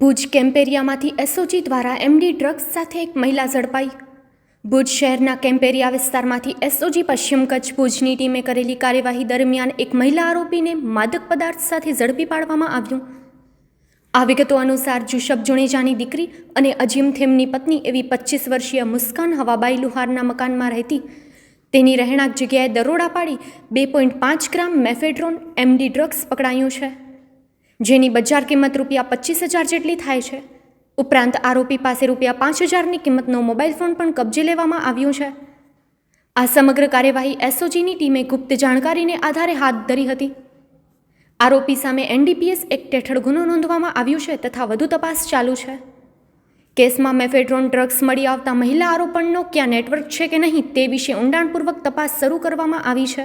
ભુજ કેમ્પેરિયામાંથી એસઓજી દ્વારા MD drugs સાથે એક મહિલા ઝડપાઈ. ભુજ શહેરના કેમ્પેરિયા વિસ્તારમાંથી એસઓજી પશ્ચિમ કચ્છ ભુજની ટીમે કરેલી કાર્યવાહી દરમિયાન એક મહિલા આરોપીને માદક પદાર્થ સાથે ઝડપી પાડવામાં આવ્યું. આ વિગતો અનુસાર જુશબ જુણેજાની દીકરી અને અજીમ થેમની પત્ની એવી પચીસ વર્ષીય મુસ્કાન હવાબાઈ લુહારના મકાનમાં રહેતી. તેની રહેણાંક જગ્યાએ દરોડા પાડી બે પોઈન્ટ પાંચ ગ્રામ મેફેડ્રોન એમડી ડ્રગ્સ પકડાયું છે. જેની બજાર કિંમત રૂપિયા પચીસ હજાર જેટલી થાય છે. ઉપરાંત આરોપી પાસે રૂપિયા પાંચ હજારની કિંમતનો મોબાઈલ ફોન પણ કબજે લેવામાં આવ્યો છે. આ સમગ્ર કાર્યવાહી એસઓજીની ટીમે ગુપ્ત જાણકારીને આધારે હાથ ધરી હતી. આરોપી સામે એનડીપીએસ એક્ટ હેઠળ ગુનો નોંધવામાં આવ્યો છે તથા વધુ તપાસ ચાલુ છે. કેસમાં મેફેડ્રોન ડ્રગ્સ મળી આવતા મહિલા આરોપણનો ક્યાં નેટવર્ક છે કે નહીં તે વિશે ઊંડાણપૂર્વક તપાસ શરૂ કરવામાં આવી છે.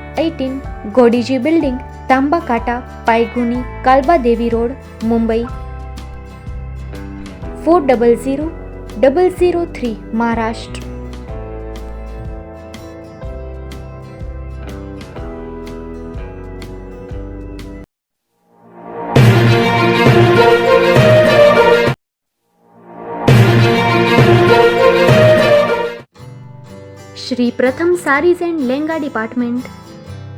eighteen Godiji building Tambakata Pydhonie Kalbadevi road, Mumbai. Four double zero double zero three Maharashtra. Shri Pratham saris and lenga department